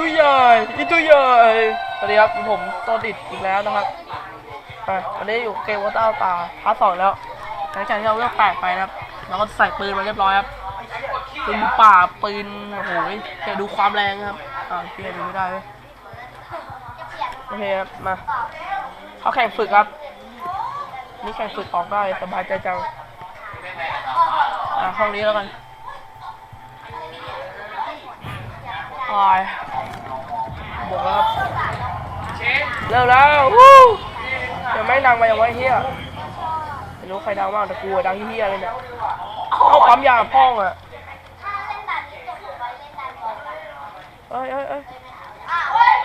ตัวใหญ่อีตัวใหญ่สวัสดีครับผมโซดิดอีกแล้วนะครับอะวันนี้อยู่เกมวอเตอร์ตาพาร์ทสองแล้วหลังจากที่เราเลือกแปดไปนะครับเราก็ใส่ปืนมาเรียบร้อยครับปืนป่าปืนโอ้โหเดี๋ยวดูความแรงครับอ่าพี่ดูไม่ได้เว้ยโอเคครับมาเขาแข่งฝึกครับ นี่แข่งฝึกออกได้สบายใจจังอะห้องนี้แล้วกัน อายบวกแล้วครับเร็วแล้ววู้เดี๋ยวไม่ดังไปย่างไว้เฮียไม่รู้ใครดังบ้างแต่กูดังเฮียเลยเนี่ยเอาปั๊มยาพ่องอะเอ้ยเอ้ยเอ้ย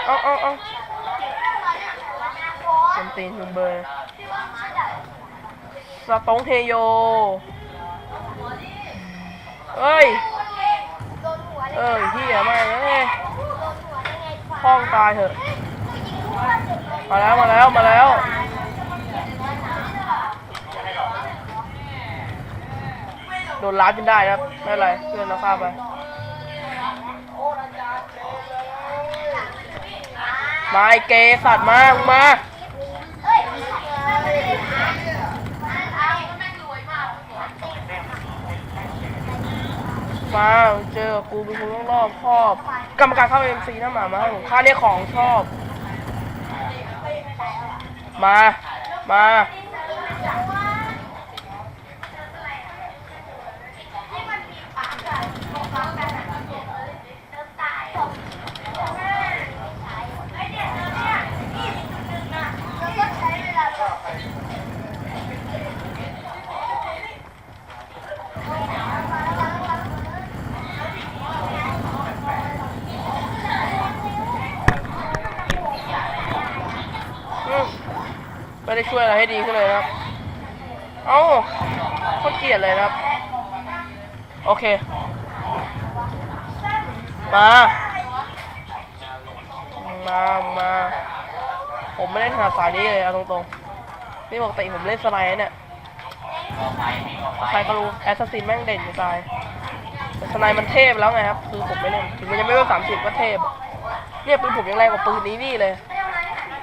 เอาเอาเอาเต็มตีนลุงเบอร์สตองเทโยเอ้ย เอ้ยเฮียมาเอ้ยพ่องตายเถอะ มาแล้วมาแล้วมาแล้วโดนล้าจนได้นะครับ ไม่เป็นไรเพื่อนเราฆ่าไป มาไอเกสัตว์มามึงมา มา เจอกูเป็นคนรอบๆครอบ กรรมการเข้าเอ็มซีนะหมามาผมค่าเนี่ยของชอบ มา มา อืมไม่ ไม่ดีขึ้นเลยครับ เอ้าโคตรเกลียดเลยครับ โอเค มา มามา ผมไม่ได้ถนัดสายนี้เลยเอาตรงๆ นี่ปกติผมเล่นสไลด์เนี่ยใครก็รู้แอสซัสซินแม่งเด่นจะตายแต่สไนด์มันเทพแล้วไงครับ คือผมไม่เล่น ถึงมันยังไม่ว่าสามสิบก็เทพเนี่ยปืนผมยังแรงกว่าปืนนี้นี่เลย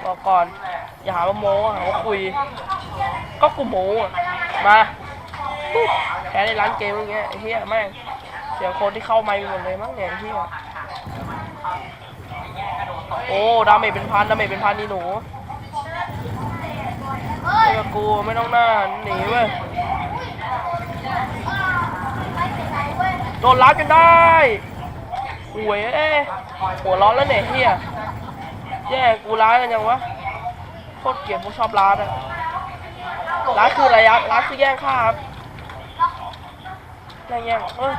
บอกก่อน อย่าหาว่าโม้หาว่าคุย ก็กูโม้อะมาแพ้ในร้านเกมอย่างเงี้ยไอ้เหี้ยแม่งเสียงคนที่เข้าไมค์หมดเลยมั้งเนี่ยไอ้เหี้ยโอ้ดาเมจเป็นพันดาเมจเป็นพันนี่หนูเจอกูไม่ต้องหน้าหนีเว้ยโดนรับจนได้หวยเอ้ยหัวร้อนแล้วเนี่ยเฮียแย่กูร้ายกันยังวะ โคตรเกลียดพวกชอบร้านอะร้านคืออะไรร้านคือแย่งข้าครับแย่งแย่งเอ้ย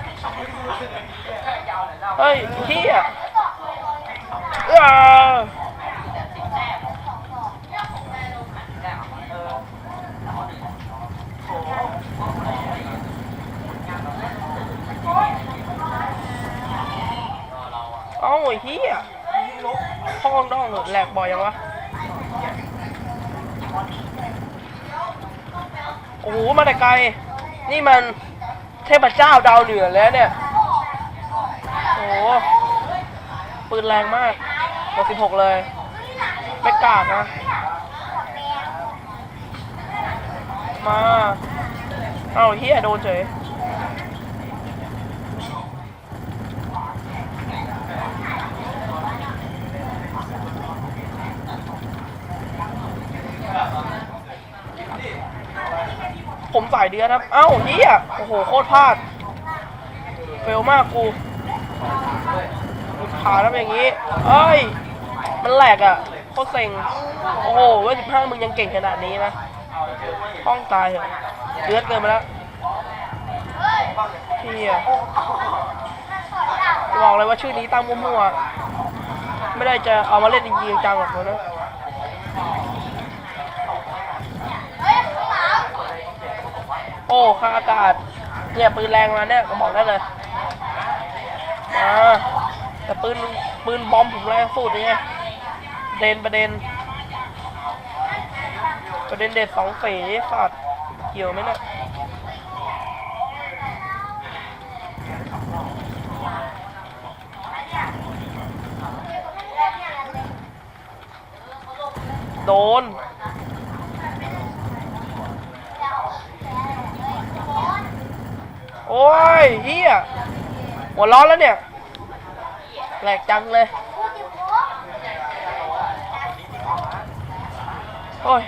เฮ้ยเฮียเอ้อเอ้าไอ้เฮียห้องด้องเหรอแหลกบ่อยยังวะ โอ้โห มาแต่ไกล นี่มันเทพเจ้าดาวเหนือแล้วเนี่ย โอ้โห ปืนแรงมากกสิบหกเลย ไม่กล้านะ มา เอ้าเฮียโดนเฉยายเดือนครับ เอ้าเฮียโอ้โห โคตรพลาด เฟลมากกูขาทำอย่างนี้ เอ้ย มันแหลกอะ โคตรเซ็ง โอ้โห เว้ยสิบห้ามึงยังเก่งขนาดนี้นะห้องตายเหรอะเลือดเกินไปแล้วเฮียบอกเลยว่าชื่อนี้ตั้งมั่วๆ ไม่ได้จะเอามาเล่นจริงจังหรอกนะ โอ้ข้าอากาศเนี่ยปืนแรงมาเนี่ยผมบอกได้เลยอ่าแต่ปืนปืนบอมผมแรงสุดเนี่ยเด่นประเด็น ประเด็นเด็ดสองฝีสัตว์เกี่ยวไหมเนี่ยโดน โอ้ยเฮียหัวร้อนแล้วเนี่ยแหลกจังเลย โอ้ย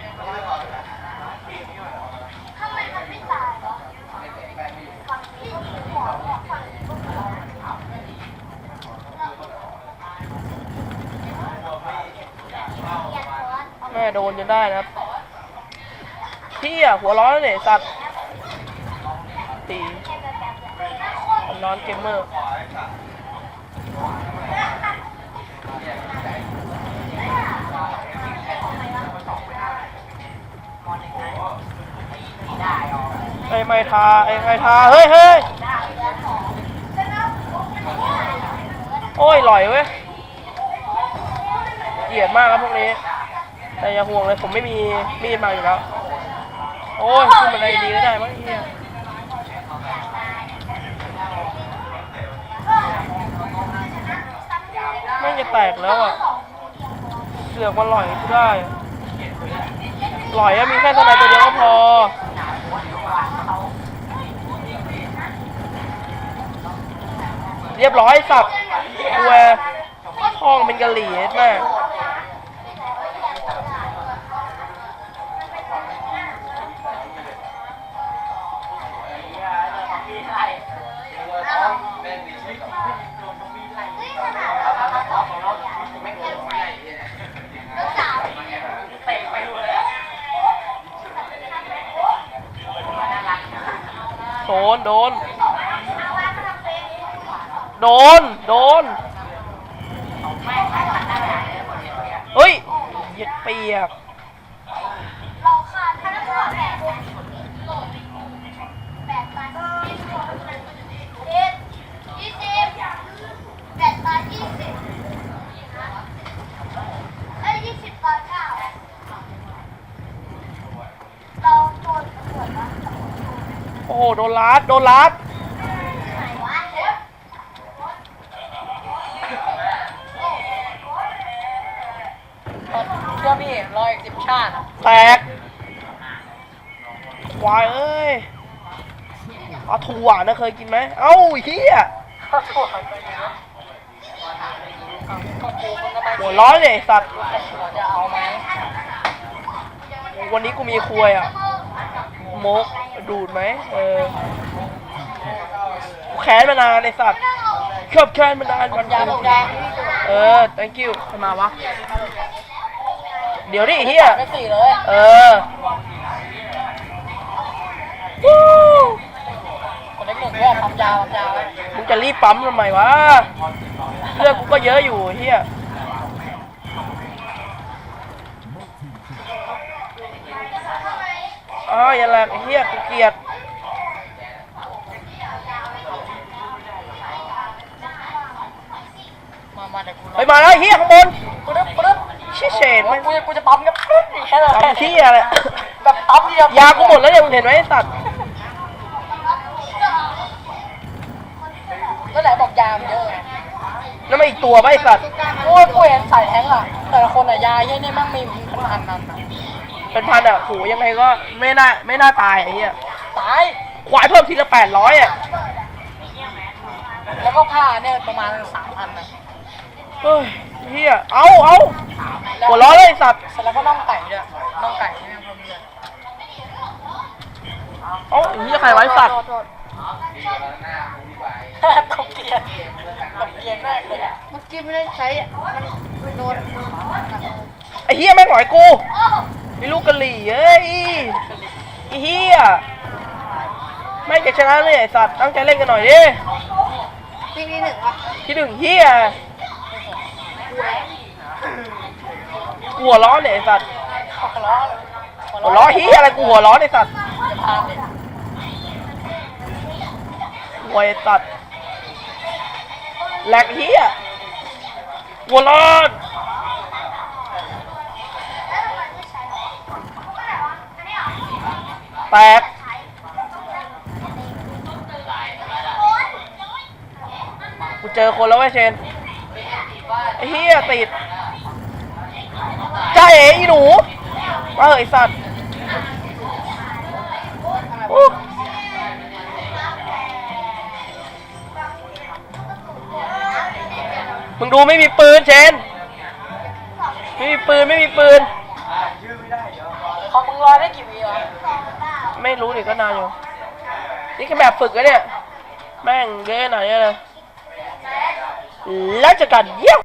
แม่โดนจนได้นะครับพี่อะหัวร้อนแล้วเนี่ยสัตว์ ร้อนเกมเมอร์ไอ้ไม่ทาไอ้ไม่ทาเฮ้ยเฮ้ยโอ้ยลอยเว้ยเกลียดมากครับพวกนี้ แต่อย่าห่วงเลยผมไม่มีมีดมาอยู่แล้ว โอ้ยขึ้นบันไดดีก็ได้มั้งเฮีย แตกแล้วอะเสือกมาหล่อยกูได้ หล่อยอะมีแค่สไนตัวเดียวก็พอ เรียบร้อยสับกูแวทองเป็นกะหรี่แม่ โดน โดน โดน โดน เฮ้ยเหยียดเปียก เราโดนตำรวจนะ โอ้โหโดนลัดโดนลัดไหนวะเชื่อพี่รออีกสิบชาติแตกควายเอ้ยปลาทูหวานนะเคยกินไหมเอ้าเฮียข้าวโพดไปเยอะก็กูมันก็ไม่หัวร้อนเลยไอ้สัตว์หัวจะเอาไหมวันนี้กูมีควยอะ โมกดูดไหมเออกูแค้นมานานไอ้สัตว์เคอบแค้นมานานมันยาบอกแดงเออ thank you ใครมาวะ เดี๋ยวดิไอ้เฮียไม่สี่เลย เออวู้คนเล็กหนึ่งก็ปั๊มยาปั๊มยาไว้มึงจะรีบปั๊มทำไมวะเลือกกูก็เยอะอยู่ไอ้เฮีย อ้าวอย่าแหลกไอ้เฮียกูเกลียดมามาเดี๋ยวกูรอเฮ้ยมาแล้วไอ้เฮียข้างบนปึ๊บปึ๊บชิเชดกูมันกูกูจะปั๊มกับปึ๊บนี่แค่นั้นทำเฮียอะไรแบบปั๊มเดียวยากูหมดแล้วเนี่ยมึงเห็นไหมไอ้สัตว์ก็ไหนบอกยามันเยอะไงนั่นมันอีกตัวป่ะไอ้สัตว์ โอ้ยกูเห็นใส่แทงอะ แต่ละคนอะยาเยอะนี่มั่งมีพันพันนั้นอะ เป็นพันอะโหยังไงก็ไม่น่าไม่น่าตายไอ้เฮียตาย ควายเพิ่มทีละแปดร้อยอะแล้วก็ผ้าเนี่ยประมาณสามพันนะเฮ้ยเฮียเอาเอาหัวเร้อนเลยไอ้สัตว์ เสร็จแล้วก็น่องไก่ด้วยน่องไก่เนี่ยเพิ่มเลยเอาไอ้เฮียใครไว้สัตว์โทษโทษตกเกียร์ตกเกียร์มากเลยอะเมื่อกี้ไม่ได้ใช้อะมันโดน ไอ้เฮียแม่งหน่อยกู ไอ้ลูกกะหรี่เอ้ยไอ้เฮียแม่จะชนะเลยไอ้สัตว์ตั้งใจเล่นกันหน่อยดิที่ที่หนึ่งอะที่หนึ่งเฮียกูหัวร้อนเนี่ยไอ้สัตว์หัวล้อหัวร้อนเฮียอะไรกูหัวร้อนไอ้สัตว์หัวไอ้สัตว์แหลกเฮียหัวร้อน แตก กูเจอคนแล้วเว้เชนไอ้เฮียติดจ้าเอ๋อีหนูมาเหอะไอสัตว์มึงดูไม่มีปืนเชน ไม่มีปืน ไม่มีปืน ของมึงรอได้กี่วีวะ ไม่รู้ดิก็นานอยู่ นี่แค่แบบฝึกอะเนี่ย แม่งเยอะหน่อยเลยแล้วจะกันเยี่ยม